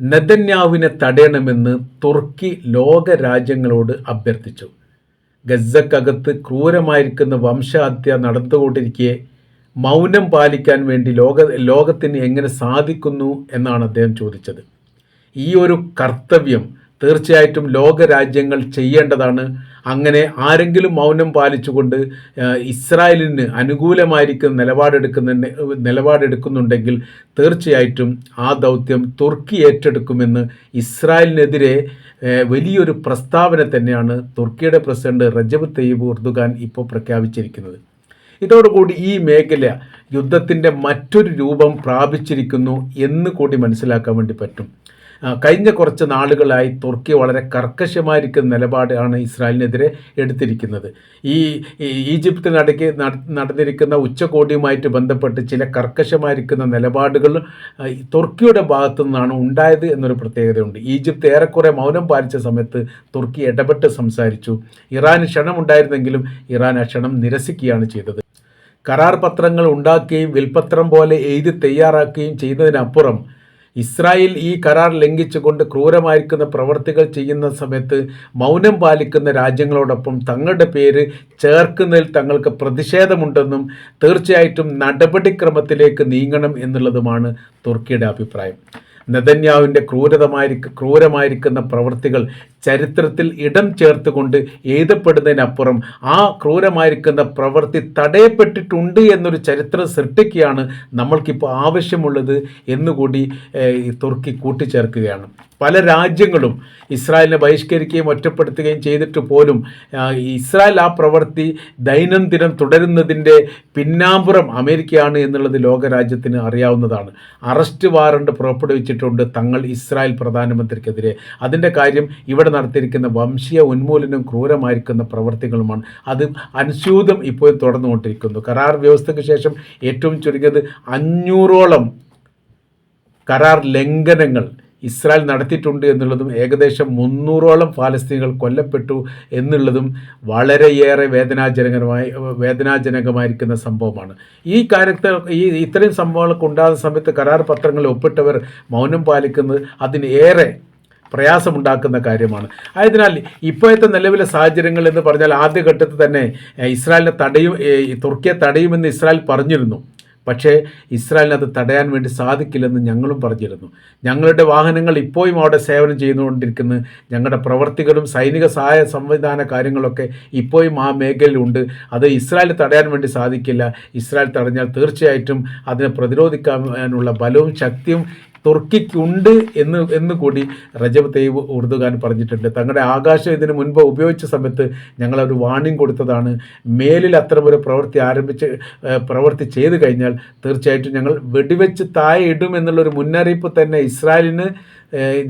നെതന്യാവിനെ തടയണമെന്ന് തുർക്കി ലോക രാജ്യങ്ങളോട് അഭ്യർത്ഥിച്ചു. ഗസക്കകത്ത് ക്രൂരമായിരിക്കുന്ന വംശഹത്യ നടന്നുകൊണ്ടിരിക്കെ മൗനം പാലിക്കാൻ വേണ്ടി ലോക ലോകത്തിന് എങ്ങനെ സാധിക്കുന്നു എന്നാണ് അദ്ദേഹം ചോദിച്ചത്. ഈ ഒരു കർത്തവ്യം തീർച്ചയായിട്ടും ലോകരാജ്യങ്ങൾ ചെയ്യേണ്ടതാണ്. അങ്ങനെ ആരെങ്കിലും മൗനം പാലിച്ചുകൊണ്ട് ഇസ്രായേലിന് അനുകൂലമായിരിക്കുന്ന നിലപാടെടുക്കുന്ന നിലപാടെടുക്കുന്നുണ്ടെങ്കിൽ തീർച്ചയായിട്ടും ആ ദൗത്യം തുർക്കി ഏറ്റെടുക്കുമെന്ന് ഇസ്രായേലിനെതിരെ വലിയൊരു പ്രസ്താവന തന്നെയാണ് തുർക്കിയുടെ പ്രസിഡന്റ് റജബ് തയ്യബ് ഉർദുഖാൻ ഇപ്പോൾ പ്രഖ്യാപിച്ചിരിക്കുന്നത്. ഇതോടുകൂടി ഈ മേഖല യുദ്ധത്തിന്റെ മറ്റൊരു രൂപം പ്രാപിച്ചിരിക്കുന്നു എന്ന് കൂടി മനസ്സിലാക്കാൻ വേണ്ടി പറ്റും. കഴിഞ്ഞ കുറച്ച് നാളുകളായി തുർക്കി വളരെ കർക്കശമായിരിക്കുന്ന നിലപാടാണ് ഇസ്രായേലിനെതിരെ എടുത്തിരിക്കുന്നത്. ഈ ഈജിപ്തിനടക്ക് നടന്നിരിക്കുന്ന ഉച്ചകോടിയുമായിട്ട് ബന്ധപ്പെട്ട് ചില കർക്കശമായിരിക്കുന്ന നിലപാടുകൾ തുർക്കിയുടെ ഭാഗത്തു നിന്നാണ് ഉണ്ടായത് എന്നൊരു പ്രത്യേകതയുണ്ട്. ഈജിപ്ത് ഏറെക്കുറെ മൗനം പാലിച്ച സമയത്ത് തുർക്കി ഇടപെട്ട് സംസാരിച്ചു. ഇറാന് ക്ഷണമുണ്ടായിരുന്നെങ്കിലും ഇറാൻ ആ ക്ഷണം നിരസിക്കുകയാണ് ചെയ്തത്. കരാർ പത്രങ്ങൾ ഉണ്ടാക്കുകയും വിൽപത്രം പോലെ എഴുതി തയ്യാറാക്കുകയും ചെയ്തതിനപ്പുറം ഇസ്രായേൽ ഈ കരാർ ലംഘിച്ചുകൊണ്ട് ക്രൂരമായിരിക്കുന്ന പ്രവർത്തികൾ ചെയ്യുന്ന സമയത്ത് മൗനം പാലിക്കുന്ന രാജ്യങ്ങളോടൊപ്പം തങ്ങളുടെ പേര് ചേർക്കുന്നതിൽ തങ്ങൾക്ക് പ്രതിഷേധമുണ്ടെന്നും തീർച്ചയായിട്ടും നടപടിക്രമത്തിലേക്ക് നീങ്ങണം എന്നുള്ളതുമാണ് തുർക്കിയുടെ അഭിപ്രായം. നെതന്യാവിന്റെ ക്രൂരതമായി ക്രൂരമായിരിക്കുന്ന പ്രവൃത്തികൾ ചരിത്രത്തിൽ ഇടം ചേർത്തുകൊണ്ട് എഴുതപ്പെടുന്നതിനപ്പുറം ആ ക്രൂരമായിരിക്കുന്ന പ്രവൃത്തി തടയപ്പെട്ടിട്ടുണ്ട് എന്നൊരു ചരിത്രം സൃഷ്ടിക്കുകയാണ് നമ്മൾക്കിപ്പോൾ ആവശ്യമുള്ളത് എന്നുകൂടി തുർക്കി കൂട്ടിച്ചേർക്കുകയാണ്. പല രാജ്യങ്ങളും ഇസ്രായേലിനെ ബഹിഷ്കരിക്കുകയും ഒറ്റപ്പെടുത്തുകയും ചെയ്തിട്ട് പോലും ഇസ്രായേൽ ആ പ്രവൃത്തി ദൈനംദിനം തുടരുന്നതിന്റെ പിന്നാമ്പുറം അമേരിക്കയാണ് എന്നുള്ളത് ലോകരാജ്യത്തിന് അറിയാവുന്നതാണ്. അറസ്റ്റ് വാറണ്ട് പുറപ്പെടുവിച്ചിട്ടുണ്ട് തങ്ങൾ ഇസ്രായേൽ പ്രധാനമന്ത്രിക്കെതിരെ. അതിന്റെ കാര്യം ഇവിടെ നടത്തിയിരിക്കുന്ന വംശീയ ഉന്മൂലനവും ക്രൂരമായിരിക്കുന്ന പ്രവർത്തികളുമാണ്. അത് അനുസ്യൂതം ഇപ്പോൾ തുടർന്നുകൊണ്ടിരിക്കുന്നു. കരാർ വ്യവസ്ഥയ്ക്ക് ശേഷം ഏറ്റവും ചുരുങ്ങിയത് അഞ്ഞൂറോളം കരാർ ലംഘനങ്ങൾ ഇസ്രായേൽ നടത്തിയിട്ടുണ്ട് എന്നുള്ളതും ഏകദേശം മുന്നൂറോളം ഫാലസ്തീനികൾ കൊല്ലപ്പെട്ടു എന്നുള്ളതും വളരെയേറെ വേദനാജനകമായി വേദനാജനകമായിരിക്കുന്ന സംഭവമാണ്. ഈ കാര്യത്തിൽ ഈ ഇത്രയും സംഭവങ്ങളൊക്കെ ഉണ്ടാകുന്ന സമയത്ത് കരാർ പത്രങ്ങളിൽ ഒപ്പിട്ടവർ മൗനം പാലിക്കുന്നത് അതിന് ഏറെ പ്രയാസമുണ്ടാക്കുന്ന കാര്യമാണ്. ആയതിനാൽ ഇപ്പോഴത്തെ നിലവിലെ സാഹചര്യങ്ങൾ എന്ന് പറഞ്ഞാൽ ആദ്യഘട്ടത്തിൽ തന്നെ ഇസ്രായേലിനെ തടയും തുർക്കിയെ തടയുമെന്ന് ഇസ്രായേൽ പറഞ്ഞിരുന്നു. പക്ഷേ ഇസ്രായേലിന് അത് തടയാൻ വേണ്ടി സാധിക്കില്ലെന്ന് ഞങ്ങളും പറഞ്ഞിരുന്നു. ഞങ്ങളുടെ വാഹനങ്ങൾ ഇപ്പോഴും അവിടെ സേവനം ചെയ്തുകൊണ്ടിരിക്കുന്നു ഞങ്ങളുടെ പ്രവർത്തികളും സൈനിക സഹായ സംവിധാന കാര്യങ്ങളൊക്കെ ഇപ്പോഴും ആ മേഖലയിലുണ്ട്. അത് ഇസ്രായേൽ തടയാൻ വേണ്ടി സാധിക്കില്ല. ഇസ്രായേൽ തടഞ്ഞാൽ തീർച്ചയായിട്ടും അതിനെ പ്രതിരോധിക്കാനുള്ള ബലവും ശക്തിയും തുർക്കിക്കുണ്ട് എന്ന് എന്ന് കൂടി റജബ് തെയ്വ് ഉറുദുഖാൻ പറഞ്ഞിട്ടുണ്ട്. തങ്ങളുടെ ആകാശം ഇതിന് മുൻപ് ഉപയോഗിച്ച സമയത്ത് ഞങ്ങൾ ഒരു വാണിംഗ് കൊടുത്തതാണ്. മേലിൽ അത്തരമൊരു പ്രവൃത്തി ആരംഭിച്ച് പ്രവൃത്തി ചെയ്തു കഴിഞ്ഞാൽ തീർച്ചയായിട്ടും ഞങ്ങൾ വെടിവെച്ച് താഴെ ഇടും എന്നുള്ളൊരു മുന്നറിയിപ്പ് തന്നെ ഇസ്രായേലിന്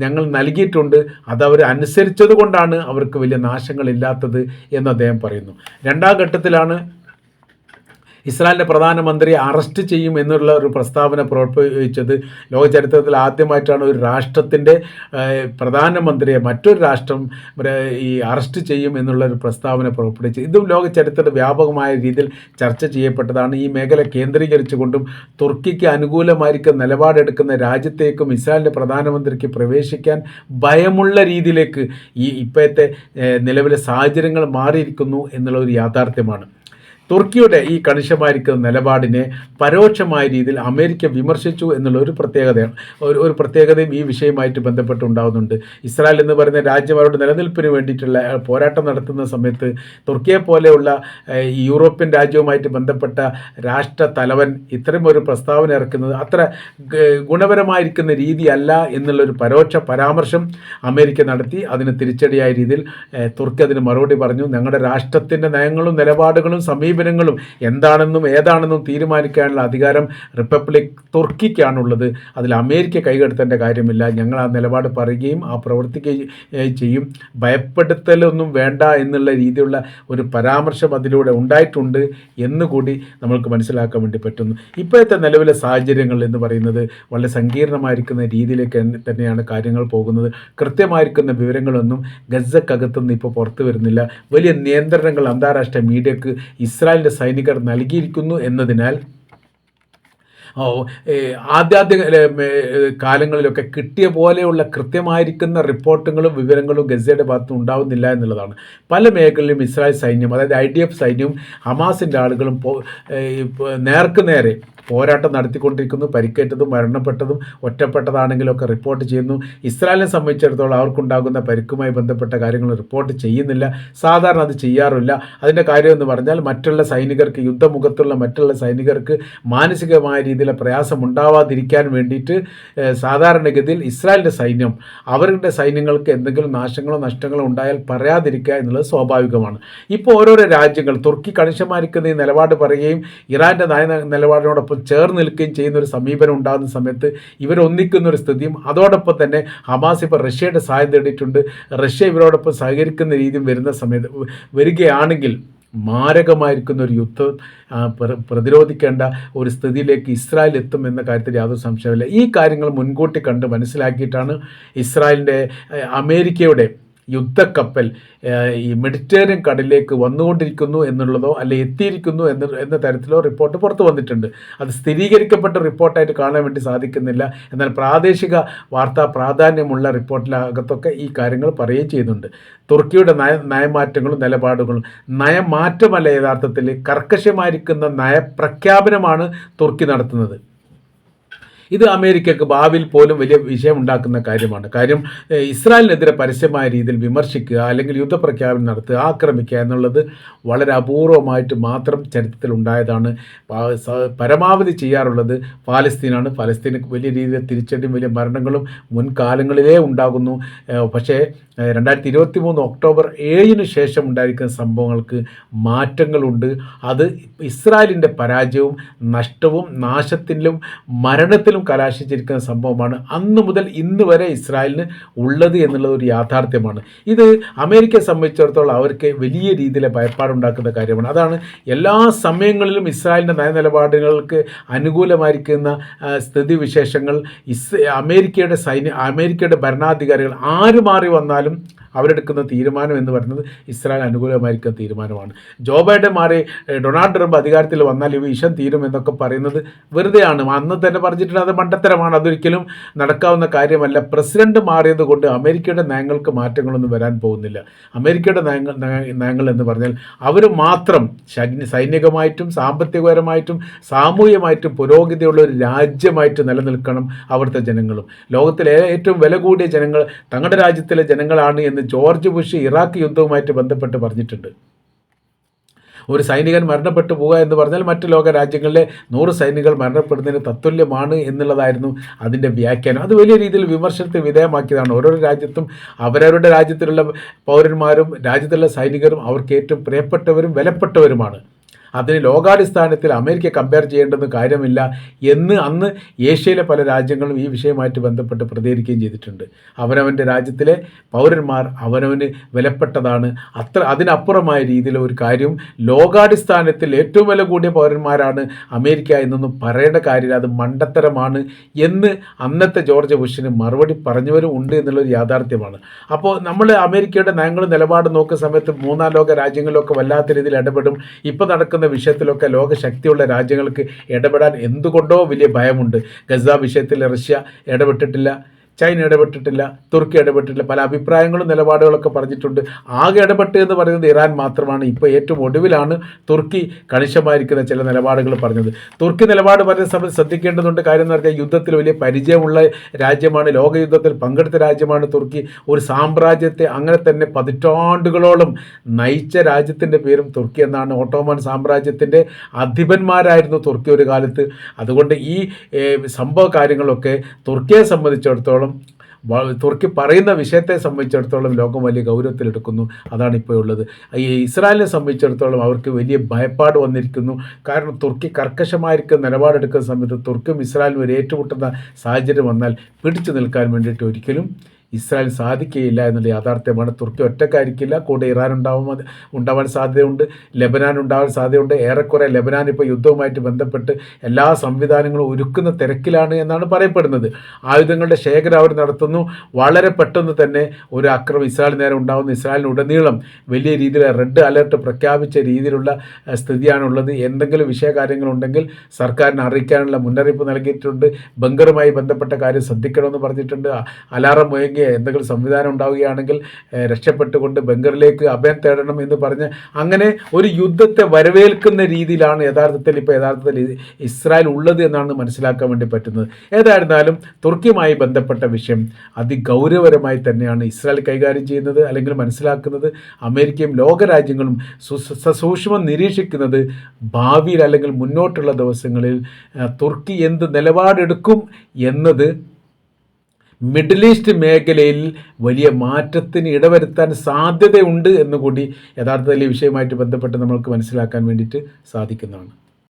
ഞങ്ങൾ നൽകിയിട്ടുണ്ട്. അതവർ അനുസരിച്ചത് കൊണ്ടാണ് അവർക്ക് വലിയ നാശങ്ങളില്ലാത്തത് എന്ന് അദ്ദേഹം പറയുന്നു. രണ്ടാം ഘട്ടത്തിലാണ് ഇസ്രായേലിന്റെ പ്രധാനമന്ത്രി അറസ്റ്റ് ചെയ്യും എന്നുള്ള ഒരു പ്രസ്താവന പുറപ്പെടുവിച്ചത് ലോകചരിത്രത്തിൽ ആദ്യമായിട്ടാണ് ഒരു രാഷ്ട്രത്തിന്റെ പ്രധാനമന്ത്രിയെ മറ്റൊരു രാഷ്ട്രം ഈ അറസ്റ്റ് ചെയ്യും എന്നുള്ള ഒരു പ്രസ്താവന പുറപ്പെടുവിച്ചത്. ഇതും ലോകചരിത്രത്തിൽ വ്യാപകമായ രീതിയിൽ ചർച്ച ചെയ്യപ്പെട്ടതാണ്. ഈ മേഖല കേന്ദ്രീകരിച്ചുകൊണ്ടും തുർക്കിക്ക് അനുകൂലമായിരിക്കുന്ന നിലപാടെടുക്കുന്ന രാജ്യത്തേക്കും ഇസ്രായേലിന്റെ പ്രധാനമന്ത്രിക്ക് പ്രവേശിക്കാൻ ഭയമുള്ള രീതിയിലേക്ക് ഈ ഇപ്പോഴത്തെ നിലവിലെ സാഹചര്യങ്ങൾ മാറിയിരിക്കുന്നു എന്നുള്ള ഒരു യാഥാർത്ഥ്യമാണ്. തുർക്കിയുടെ ഈ കണിശമായിരിക്കുന്ന നിലപാടിനെ പരോക്ഷമായ രീതിയിൽ അമേരിക്ക വിമർശിച്ചു എന്നുള്ള ഒരു പ്രത്യേകതയാണ്. ഒരു ഒരു പ്രത്യേകതയും ഈ വിഷയമായിട്ട് ബന്ധപ്പെട്ടുണ്ടാകുന്നുണ്ട് ഇസ്രായേൽ എന്ന് പറയുന്ന രാജ്യം അവരുടെ നിലനിൽപ്പിന് വേണ്ടിയിട്ടുള്ള പോരാട്ടം നടത്തുന്ന സമയത്ത് തുർക്കിയെ പോലെയുള്ള യൂറോപ്യൻ രാജ്യവുമായിട്ട് ബന്ധപ്പെട്ട രാഷ്ട്ര തലവൻ ഇത്തരം ഒരു പ്രസ്താവന ഇറക്കുന്നത് അത്ര ഗുണപരമായിരിക്കുന്ന രീതിയല്ല എന്നുള്ളൊരു പരോക്ഷ പരാമർശം അമേരിക്ക നടത്തി. അതിന് തിരിച്ചടിയായ രീതിയിൽ തുർക്കി അതിന് മറുപടി പറഞ്ഞു. ഞങ്ങളുടെ രാഷ്ട്രത്തിന്റെ നയങ്ങളും നിലപാടുകളും സമീപ സമീപനങ്ങളും എന്താണെന്നും ഏതാണെന്നും തീരുമാനിക്കാനുള്ള അധികാരം റിപ്പബ്ലിക് തുർക്കിക്കാണുള്ളത്. അതിൽ അമേരിക്ക കൈകടത്തേണ്ട കാര്യമില്ല. ഞങ്ങൾ ആ നിലപാട് പറയുകയും ആ പ്രവർത്തിക്കുകയും ചെയ്യും. ഭയപ്പെടുത്തലൊന്നും വേണ്ട എന്നുള്ള രീതിയിലുള്ള ഒരു പരാമർശം അതിലൂടെ ഉണ്ടായിട്ടുണ്ട് എന്നുകൂടി നമ്മൾക്ക് മനസ്സിലാക്കാൻ വേണ്ടി പറ്റുന്നു. ഇപ്പോഴത്തെ നിലവിലെ സാഹചര്യങ്ങൾ എന്ന് പറയുന്നത് വളരെ സങ്കീർണമായിരിക്കുന്ന രീതിയിലേക്ക് തന്നെയാണ് കാര്യങ്ങൾ പോകുന്നത്. കൃത്യമായിരിക്കുന്ന വിവരങ്ങളൊന്നും ഗസക്കകത്തുനിന്ന് ഇപ്പോൾ പുറത്തു വരുന്നില്ല. വലിയ നിയന്ത്രണങ്ങൾ അന്താരാഷ്ട്ര മീഡിയക്ക് ഇസ്രായേൽ ഇസ്രായേലിന്റെ സൈനികർ നൽകിയിരിക്കുന്നു എന്നതിനാൽ ആദ്യാദ്യ കാലങ്ങളിലൊക്കെ കിട്ടിയ പോലെയുള്ള കൃത്യമായിരിക്കുന്ന റിപ്പോർട്ടുകളും വിവരങ്ങളും ഗസയുടെ ഭാഗത്ത് ഉണ്ടാവുന്നില്ല എന്നുള്ളതാണ്. പല മേഖലയിലും ഇസ്രായേൽ സൈന്യം അതായത് ഐ ഡി എഫ് സൈന്യവും ഹമാസിന്റെ ആളുകളും പോ- പോരാട്ടം നടത്തിക്കൊണ്ടിരിക്കുന്നു പരിക്കേറ്റതും മരണപ്പെട്ടതും ഒറ്റപ്പെട്ടതാണെങ്കിലും ഒക്കെ റിപ്പോർട്ട് ചെയ്യുന്നു. ഇസ്രായേലിനെ സംബന്ധിച്ചിടത്തോളം അവർക്കുണ്ടാകുന്ന പരിക്കുമായി ബന്ധപ്പെട്ട കാര്യങ്ങൾ റിപ്പോർട്ട് ചെയ്യുന്നില്ല. സാധാരണ അത് ചെയ്യാറില്ല. അതിന്റെ കാര്യം എന്ന് പറഞ്ഞാൽ മറ്റുള്ള സൈനികർക്ക് യുദ്ധമുഖത്തുള്ള മറ്റുള്ള സൈനികർക്ക് മാനസികമായ രീതിയിലെ പ്രയാസം ഉണ്ടാവാതിരിക്കാൻ വേണ്ടിയിട്ട് സാധാരണഗതിയിൽ ഇസ്രായേലിന്റെ സൈന്യം അവരുടെ സൈന്യങ്ങൾക്ക് എന്തെങ്കിലും നാശങ്ങളോ നഷ്ടങ്ങളോ ഉണ്ടായാൽ പറയാതിരിക്കുക എന്നുള്ളത് സ്വാഭാവികമാണ്. ഇപ്പോൾ ഓരോരോ രാജ്യങ്ങൾ തുർക്കി കണിശമായിരിക്കുന്ന ഈ നിലപാട് പറയുകയും ഇറാന്റെ നയ നിലപാടിനോടൊപ്പം ചേർന്ന് നിൽക്കുകയും ചെയ്യുന്ന ഒരു സമീപനം ഉണ്ടാകുന്ന സമയത്ത് ഇവരൊന്നിക്കുന്ന ഒരു സ്ഥിതിയും അതോടൊപ്പം തന്നെ ഹമാസ് ഇപ്പോൾ റഷ്യയുടെ സഹായം തേടിയിട്ടുണ്ട്. റഷ്യ ഇവരോടൊപ്പം സഹകരിക്കുന്ന രീതിയും വരുന്ന സമയത്ത് വരികയാണെങ്കിൽ മാരകമായിരിക്കുന്ന ഒരു യുദ്ധം പ്രതിരോധിക്കേണ്ട ഒരു സ്ഥിതിയിലേക്ക് ഇസ്രായേൽ എത്തും എന്ന കാര്യത്തിൽ യാതൊരു സംശയമില്ല ഈ കാര്യങ്ങൾ മുൻകൂട്ടി കണ്ട് മനസ്സിലാക്കിയിട്ടാണ് ഇസ്രായേലിന്റെ അമേരിക്കയുടെ യുദ്ധക്കപ്പൽ ഈ മെഡിറ്ററേനിയൻ കടലിലേക്ക് വന്നുകൊണ്ടിരിക്കുന്നു എന്നുള്ളതോ അല്ലെ എത്തിയിരിക്കുന്നു എന്ന എന്ന തരത്തിലോ റിപ്പോർട്ട് പുറത്തു വന്നിട്ടുണ്ട്. അത് സ്ഥിരീകരിക്കപ്പെട്ട റിപ്പോർട്ടായിട്ട് കാണാൻ വേണ്ടി സാധിക്കുന്നില്ല. എന്നാൽ പ്രാദേശിക വാർത്താ പ്രാധാന്യമുള്ള റിപ്പോർട്ടിനകത്തൊക്കെ ഈ കാര്യങ്ങൾ പറയുകയും ചെയ്യുന്നുണ്ട്. തുർക്കിയുടെ നയ നയമാറ്റങ്ങളും നിലപാടുകളും നയമാറ്റമല്ല യഥാർത്ഥത്തിൽ കർക്കശമായിരിക്കുന്ന നയപ്രഖ്യാപനമാണ് തുർക്കി നടത്തുന്നത്. ഇത് അമേരിക്കക്ക് ഭാവിയിൽ പോലും വലിയ വിഷയമുണ്ടാക്കുന്ന കാര്യമാണ്. കാര്യം ഇസ്രായേലിനെതിരെ പരസ്യമായ രീതിയിൽ വിമർശിക്കുക അല്ലെങ്കിൽ യുദ്ധപ്രഖ്യാപനം നടത്തുക ആക്രമിക്കുക എന്നുള്ളത് വളരെ അപൂർവമായിട്ട് മാത്രം ചരിത്രത്തിൽ ഉണ്ടായതാണ്. പരമാവധി ചെയ്യാറുള്ളത് പാലസ്തീനാണ് പാലസ്തീന് വലിയ രീതിയിൽ തിരിച്ചടിയും വലിയ മരണങ്ങളും മുൻകാലങ്ങളിലേ ഉണ്ടാകുന്നു. പക്ഷേ രണ്ടായിരത്തി ഇരുപത്തി മൂന്ന് ഒക്ടോബർ ഏഴിന് ശേഷം ഉണ്ടായിരിക്കുന്ന സംഭവങ്ങൾക്ക് മാറ്റങ്ങളുണ്ട്. അത് ഇസ്രായേലിന്റെ പരാജയവും നഷ്ടവും നാശത്തിലും മരണത്തിലും കലാശിച്ചിരിക്കുന്ന സംഭവമാണ് അന്ന് മുതൽ ഇന്ന് വരെ ഇസ്രായേലിന് ഉള്ളത് എന്നുള്ളത് ഒരു യാഥാർത്ഥ്യമാണ്. ഇത് അമേരിക്കയെ സംബന്ധിച്ചിടത്തോളം അവർക്ക് വലിയ രീതിയിലെ ഭയപ്പാടുണ്ടാക്കുന്ന കാര്യമാണ്. അതാണ് എല്ലാ സമയങ്ങളിലും ഇസ്രായേലിന്റെ നയനിലപാടുകൾക്ക് അനുകൂലമായിരിക്കുന്ന സ്ഥിതിവിശേഷങ്ങൾ. ഇസ് അമേരിക്കയുടെ സൈന്യ അമേരിക്കയുടെ ഭരണാധികാരികൾ ആര് മാറി വന്നാലും അവരെടുക്കുന്ന തീരുമാനം എന്ന് പറയുന്നത് ഇസ്രായേൽ അനുകൂലമായിരിക്കുന്ന തീരുമാനമാണ്. ജോ ബൈഡൻ മാറി ഡൊണാൾഡ് ട്രംപ് അധികാരത്തിൽ വന്നാൽ ഈ വിഷം തീരും എന്നൊക്കെ പറയുന്നത് വെറുതെയാണ്. അന്ന് തന്നെ പറഞ്ഞിട്ടുണ്ട് അത് മണ്ടത്തരമാണ്. അതൊരിക്കലും നടക്കാവുന്ന കാര്യമല്ല. പ്രസിഡന്റ് മാറിയത് കൊണ്ട് അമേരിക്കയുടെ നയങ്ങൾക്ക് മാറ്റങ്ങളൊന്നും വരാൻ പോകുന്നില്ല. അമേരിക്കയുടെ നയങ്ങൾ നയ- നയങ്ങൾ എന്ന് പറഞ്ഞാൽ അവർ മാത്രം സൈനികമായിട്ടും സാമ്പത്തികപരമായിട്ടും സാമൂഹ്യമായിട്ടും പുരോഗതിയുള്ള ഒരു രാജ്യമായിട്ട് നിലനിൽക്കണം അവിടുത്തെ ജനങ്ങളും. ലോകത്തിലെ ഏറ്റവും വില കൂടിയ ജനങ്ങൾ തങ്ങളുടെ രാജ്യത്തിലെ ജനങ്ങളാണ് എന്ന് ജോർജ് ബുഷ് ഇറാഖ് യുദ്ധവുമായിട്ട് ബന്ധപ്പെട്ട് പറഞ്ഞിട്ടുണ്ട്. ഒരു സൈനികൻ മരണപ്പെട്ടു പോവുക എന്ന് പറഞ്ഞാൽ മറ്റ് ലോക രാജ്യങ്ങളിലെ നൂറ് സൈനികർ മരണപ്പെടുന്നതിന് തത്തുല്യമാണ് എന്നുള്ളതായിരുന്നു അതിന്റെ വ്യാഖ്യാനം. അത് വലിയ രീതിയിൽ വിമർശനത്തിന് വിധേയമാക്കിയതാണ്. ഓരോരോ രാജ്യത്തും അവരവരുടെ രാജ്യത്തിലുള്ള പൗരന്മാരും രാജ്യത്തുള്ള സൈനികരും അവർക്ക് ഏറ്റവും പ്രിയപ്പെട്ടവരും വിലപ്പെട്ടവരുമാണ്. അതിന് ലോകാടിസ്ഥാനത്തിൽ അമേരിക്ക കമ്പയർ ചെയ്യേണ്ടെന്ന് കാര്യമില്ല എന്ന് അന്ന് ഏഷ്യയിലെ പല രാജ്യങ്ങളും ഈ വിഷയമായിട്ട് ബന്ധപ്പെട്ട് പ്രതികരിക്കുകയും ചെയ്തിട്ടുണ്ട്. അവനവന്റെ രാജ്യത്തിലെ പൗരന്മാർ അവനവന് വിലപ്പെട്ടതാണ്. അത്ര അതിനപ്പുറമായ രീതിയിൽ ഒരു കാര്യം ലോകാടിസ്ഥാനത്തിൽ ഏറ്റവും വില കൂടിയ പൗരന്മാരാണ് അമേരിക്ക എന്നൊന്നും പറയേണ്ട കാര്യമില്ല. അത് മണ്ടത്തരമാണ് എന്ന് അന്നത്തെ ജോർജ് ബുഷിന് മറുപടി പറഞ്ഞവരും ഉണ്ട് എന്നുള്ളൊരു യാഥാർത്ഥ്യമാണ്. അപ്പോൾ നമ്മൾ അമേരിക്കയുടെ നയങ്ങളും നിലപാടും നോക്കുന്ന സമയത്ത് മൂന്നാം ലോക രാജ്യങ്ങളിലൊക്കെ വല്ലാത്ത രീതിയിൽ ഇടപെടും. ഇപ്പോൾ നടക്കുന്ന വിഷയത്തിലൊക്കെ ലോകശക്തിയുള്ള രാജ്യങ്ങൾക്ക് ഇടപെടാൻ എന്തുകൊണ്ടോ വലിയ ഭയമുണ്ട്. ഗസ വിഷയത്തിൽ റഷ്യ ഇടപെട്ടിട്ടില്ല. ചൈന ഇടപെട്ടിട്ടില്ല തുർക്കി ഇടപെട്ടിട്ടില്ല പല അഭിപ്രായങ്ങളും നിലപാടുകളൊക്കെ പറഞ്ഞിട്ടുണ്ട്. ആകെ ഇടപെട്ട് എന്ന് പറയുന്നത് ഇറാൻ മാത്രമാണ്. ഇപ്പോൾ ഏറ്റവും ഒടുവിലാണ് തുർക്കി കണിശമായിരിക്കുന്ന ചില നിലപാടുകൾ പറഞ്ഞത്. തുർക്കി നിലപാട് പറഞ്ഞ സമയത്ത് ശ്രദ്ധിക്കേണ്ടതുണ്ട് കാര്യം എന്ന് പറഞ്ഞാൽ യുദ്ധത്തിൽ വലിയ പരിചയമുള്ള രാജ്യമാണ് ലോകയുദ്ധത്തിൽ പങ്കെടുത്ത രാജ്യമാണ് തുർക്കി. ഒരു സാമ്രാജ്യത്തെ അങ്ങനെ തന്നെ പതിറ്റാണ്ടുകളോളം നയിച്ച രാജ്യത്തിന്റെ പേരും തുർക്കി എന്നാണ്. ഓട്ടോമൻ സാമ്രാജ്യത്തിന്റെ അധിപന്മാരായിരുന്നു തുർക്കി ഒരു കാലത്ത്. അതുകൊണ്ട് ഈ സംഭവ കാര്യങ്ങളൊക്കെ തുർക്കിയെ സംബന്ധിച്ചിടത്തോളം വ- തുർക്കി പറയുന്ന വിഷയത്തെ സംബന്ധിച്ചിടത്തോളം ലോകം വലിയ ഗൗരവത്തിലെടുക്കുന്നു. അതാണ് ഇപ്പോൾ ഉള്ളത്. ഈ ഇസ്രായേലിനെ സംബന്ധിച്ചിടത്തോളം അവർക്ക് വലിയ ഭയപ്പാട് വന്നിരിക്കുന്നു. കാരണം തുർക്കി കർക്കശമായിരിക്കുന്ന നിലപാടെടുക്കുന്ന സമയത്ത് തുർക്കും ഇസ്രായേലും ഒരു ഏറ്റുമുട്ടുന്ന സാഹചര്യം വന്നാൽ പിടിച്ചു നിൽക്കാൻ വേണ്ടിയിട്ട് ഒരിക്കലും ഇസ്രായേൽ സാധിക്കുകയില്ല എന്നുള്ള യാഥാർത്ഥ്യമാണ്. തുർക്കി ഒറ്റക്കായിരിക്കില്ല. കൂടെ ഇറാൻ ഉണ്ടാവും ഉണ്ടാവാൻ സാധ്യതയുണ്ട്. ലബനാൻ ഉണ്ടാവാൻ സാധ്യതയുണ്ട്. ഏറെക്കുറെ ലബനാൻ ഇപ്പോൾ യുദ്ധവുമായിട്ട് ബന്ധപ്പെട്ട് എല്ലാ സംവിധാനങ്ങളും ഒരുക്കുന്ന തിരക്കിലാണ് എന്നാണ് പറയപ്പെടുന്നത്. ആയുധങ്ങളുടെ ശേഖരം അവർ നടത്തുന്നു. വളരെ പെട്ടെന്ന് തന്നെ ഒരു അക്രമം ഇസ്രായേൽ നേരെ ഉണ്ടാകുന്ന ഇസ്രായേലിനുടനീളം വലിയ രീതിയിൽ റെഡ് അലർട്ട് പ്രഖ്യാപിച്ച രീതിയിലുള്ള സ്ഥിതിയാണുള്ളത്. എന്തെങ്കിലും വിഷയകാര്യങ്ങളുണ്ടെങ്കിൽ സർക്കാരിനെ അറിയിക്കാനുള്ള മുന്നറിയിപ്പ് നൽകിയിട്ടുണ്ട്. ബങ്കറുമായി ബന്ധപ്പെട്ട കാര്യം ശ്രദ്ധിക്കണമെന്ന് പറഞ്ഞിട്ടുണ്ട്. അലാറം എന്തെങ്കിലും സംവിധാനം ഉണ്ടാവുകയാണെങ്കിൽ രക്ഷപ്പെട്ടുകൊണ്ട് ബംഗറിലേക്ക് അഭയം തേടണം എന്ന് പറഞ്ഞ് അങ്ങനെ ഒരു യുദ്ധത്തെ വരവേൽക്കുന്ന രീതിയിലാണ് യഥാർത്ഥത്തിൽ ഇപ്പോൾ യഥാർത്ഥത്തിൽ ഇസ്രായേൽ ഉള്ളത് എന്നാണ് മനസ്സിലാക്കാൻ വേണ്ടി പറ്റുന്നത്. ഏതായിരുന്നാലും തുർക്കിയുമായി ബന്ധപ്പെട്ട വിഷയം അതിഗൗരവരമായി തന്നെയാണ് ഇസ്രായേൽ കൈകാര്യം ചെയ്യുന്നത് അല്ലെങ്കിൽ മനസ്സിലാക്കുന്നത്. അമേരിക്കയും ലോകരാജ്യങ്ങളും സസൂക്ഷ്മം നിരീക്ഷിക്കുന്നത് ഭാവിയിൽ അല്ലെങ്കിൽ മുന്നോട്ടുള്ള ദിവസങ്ങളിൽ തുർക്കി എന്ത് നിലപാടെടുക്കും എന്നത് മിഡിൽ ഈസ്റ്റ് മേഖലയിൽ വലിയ മാറ്റത്തിന് ഇടവരുത്താൻ സാധ്യതയുണ്ട് എന്നുകൂടി യഥാർത്ഥത്തിൽ ഈ വിഷയവുമായിട്ട് ബന്ധപ്പെട്ട് നമ്മൾക്ക് മനസ്സിലാക്കാൻ വേണ്ടിയിട്ട് സാധിക്കുന്നതാണ്.